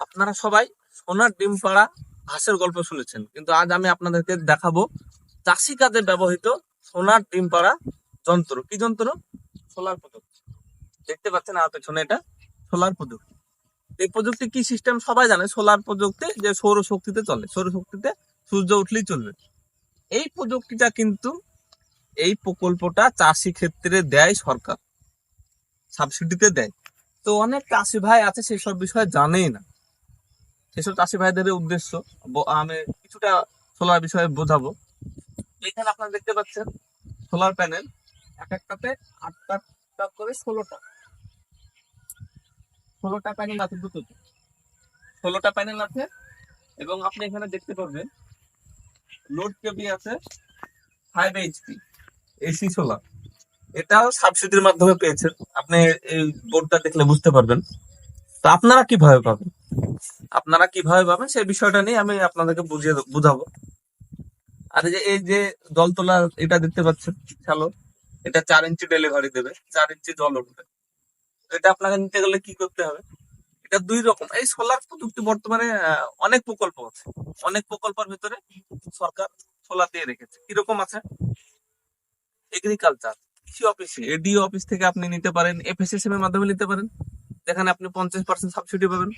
আপনারা সবাই সোনার ডিম পাড়া হাঁসের গল্প শুনেছেন। কিন্তু আজ আমি আপনাদেরকে দেখাবো চাষি কাজে ব্যবহৃত সোনার ডিম পাড়া যন্ত্র। কি যন্ত্র? সোলার প্রযুক্তি। দেখতে পাচ্ছেন আমার পেছনে এটা সোলার প্রযুক্তি। এই প্রযুক্তি কি সিস্টেম সবাই জানে সোলার প্রযুক্তি যে সৌর শক্তিতে চলে। সৌর শক্তিতে সূর্য উঠলেই চলবে। এই প্রযুক্তিটা কিন্তু এই প্রকল্পটা চাষি ক্ষেত্রে দেয় সরকার। সাবসিডিতে দেয়। তো অনেক চাষি ভাই আছে, সেসব বিষয়ে জানেই না। সেসব চাষি ভাইদের উদ্দেশ্য। আমি কিছুটা সোলার বিষয়ে বোঝাবো। এখানে আপনারা দেখতে পাচ্ছেন সোলার প্যানেল এক একটাতে আটটা করে ষোলোটা। ষোলোটা প্যানেল আছে দুটোতে ষোলোটা প্যানেল আছে এবং আপনি এখানে দেখতে পাবেন লোড কেবি আছে ফাইভ এইচপি এসি সোলার এটাও সাবসিডির মাধ্যমে পেয়েছেন। আপনি এই বোর্ডটা দেখলে বুঝতে পারবেন। তো আপনারা কীভাবে পাবেন? আপনারা কীভাবে পাবেন সেই বিষয়টা নিয়ে আমি আপনাদেরকে বুঝিয়ে বুঝাবো। আর যে, এই যে জল তোলা এটা দেখতে পাচ্ছেন শ্যালো এটা চার ইঞ্চি ডেলিভারি দেবে, চার ইঞ্চি জল উঠবে। এটা আপনাকে নিতে গেলে কি করতে হবে? এটা দুই রকম। এই সোলার প্রযুক্তি বর্তমানে অনেক প্রকল্প আছে। অনেক প্রকল্পের ভিতরে সরকার সোলার দিয়ে রেখেছে। কীরকম আছে? এগ্রিকালচার কৃষি অফিসে এডিও অফিস থেকে আপনি নিতে পারেন এফএসএসএম এর মাধ্যমে নিতে পারেন। যেখানে আপনি পঞ্চাশ পার্সেন্ট সাবসিডি পাবেন।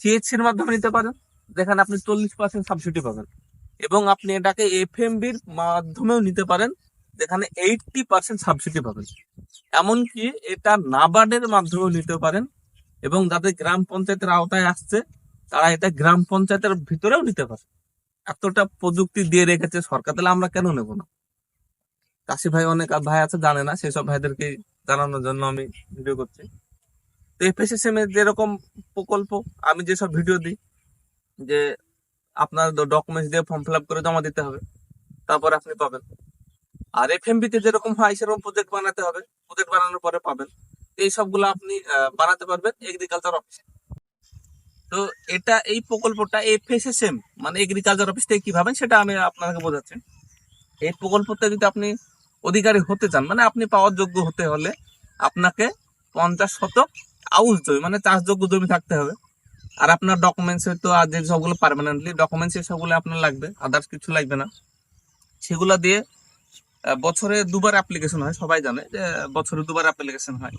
সিএইচসি এর মাধ্যমে নিতে পারেন। যেখানে আপনি চল্লিশ পার্সেন্ট সাবসিডি পাবেন। এবং আপনি এটাকে এফ এফএমবির মাধ্যমেও নিতে পারেন। যেখানে এইটটি পার্সেন্ট সাবসিডি পাবেন। এমনকি এটা নাবার্ডের মাধ্যমেও নিতে পারেন। এবং যাদের গ্রাম পঞ্চায়েতের আওতায় আসছে, তারা এটা গ্রাম পঞ্চায়েতের ভিতরেও নিতে পারে। এতটা প্রযুক্তি দিয়ে রেখেছে সরকার, তাহলে আমরা কেন নেব না? চাষি ভাই অনেক ভাই আছে, জানে না সেসব ভাইদেরকে জানানোর জন্য আমি ভিডিও করছি। তো এফএসএসএম এর যেরকম প্রকল্প, আমি যেসব ভিডিও দিই, যে আপনার ডকুমেন্টস দিয়ে ফর্ম ফিল আপ করে জমা দিতে হবে, তারপর আপনি পাবেন। আর এফএমবি তে যেরকম হয়, সেরকম প্রজেক্ট বানাতে হবে। প্রজেক্ট বানানোর পরে পাবেন। এই সবগুলো আপনি বানাতে পারবেন এগ্রিকালচার অফিসে তো এটা, এই প্রকল্পটা এফএসএসএম মানে এগ্রিকালচার অফিস থেকে কি পাবেন সেটা আমি আপনাকে বোঝাচ্ছি। এই প্রকল্পতে যদি আপনি অধিকারী হতে চান মানে আপনি পাওয়ার যোগ্য হতে হলে আপনাকে পঞ্চাশ শতক আউস জমি মানে চাষযোগ্য জমি থাকতে হবে। আর আপনার ডকুমেন্টস হয়তো আর যে সবগুলো পারমানেন্টলি ডকুমেন্টস সবগুলো আপনার লাগবে আদার্স কিছু লাগবে না। সেগুলো দিয়ে বছরে দুবার অ্যাপ্লিকেশন হয়, সবাই জানে যে বছরে দুবার অ্যাপ্লিকেশন হয়।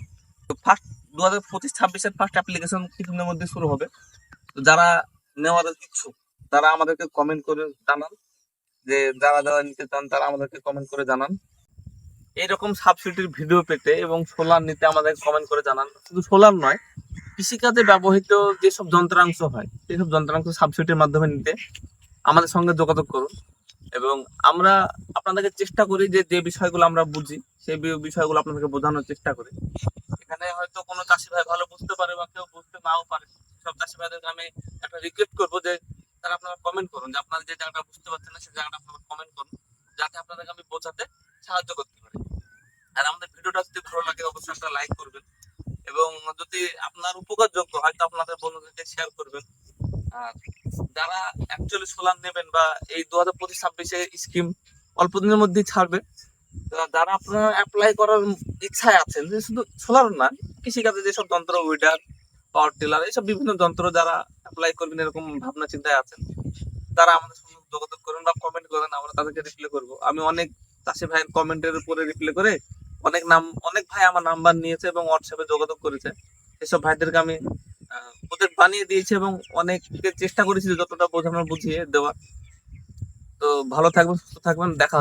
তো ফার্স্ট দু হাজার পঁচিশ, ছাব্বিশের ফার্স্ট অ্যাপ্লিকেশন কিছুদিনের মধ্যে শুরু হবে। তো যারা নেওয়ার ইচ্ছুক, তারা আমাদেরকে কমেন্ট করে জানান। যে যারা যারা নিতে চান, তারা আমাদেরকে কমেন্ট করে জানান। এইরকম সাবসিডির ভিডিও পেতে এবং সোলার নিতে আমাদের কমেন্ট করে জানান। শুধু সোলার নয়, কৃষিকাজে ব্যবহৃত যেসব যন্ত্রাংশ হয়, সেসব যন্ত্রাংশ সাবসিডির মাধ্যমে নিতে আমাদের সঙ্গে যোগাযোগ করুন। এবং আমরা আপনাদেরকে চেষ্টা করি যে যে বিষয়গুলো আমরা বুঝি, সেই বিষয়গুলো আপনাদেরকে বোঝানোর চেষ্টা করি। এখানে হয়তো কোনো চাষি ভাই ভালো বুঝতে পারে বা কেউ বুঝতে নাও পারে। সব চাষি ভাইদেরকে আমি একটা রিকোয়েস্ট করব যে, তারা আপনারা কমেন্ট করুন যে, আপনারা যে জায়গাটা বুঝতে পারছেন না, সেই জায়গাটা আপনারা কমেন্ট করুন, যাতে আপনাদেরকে আমি বোঝাতে সাহায্য করতে ভিডিওটা যদি ভালো লাগে, অবশ্যই একটা লাইক করবেন। এবং যদি আপনার উপকারযোগ্য হয়তো আপনাদের বন্ধুদেরকে শেয়ার করবেন। আর যারা অ্যাকচুয়ালি সোলার নেবেন বা এই দু হাজার পঁচিশ ছাব্বিশে স্কিম অল্প দিনের মধ্যেই ছাড়বে যারা আপনারা অ্যাপ্লাই করার ইচ্ছায় আছেন, যে শুধু সোলার না, কৃষিকাজে যেসব যন্ত্র উইডার পাওয়ার টিলার এইসব বিভিন্ন যন্ত্র যারা অ্যাপ্লাই করবেন এরকম ভাবনা চিন্তায় আছেন, তারা আমাদের সঙ্গে যোগাযোগ করেন বা কমেন্ট করেন, আমরা তাদেরকে রিপ্লাই করব। আমি অনেক চাষি ভাইয়ের কমেন্টের উপরে রিপ্লাই করে অনেক নাম, অনেক ভাই আমার নাম্বার নিয়েছে এবং হোয়াটসঅ্যাপে যোগাযোগ করেছে। এসব ভাইদেরকে আমি ওদের বানিয়ে দিয়েছি এবং অনেককে চেষ্টা করেছি যতটা বোঝানোর বুঝিয়ে দেওয়া তো ভালো থাকবেন, সুস্থ থাকবেন, দেখা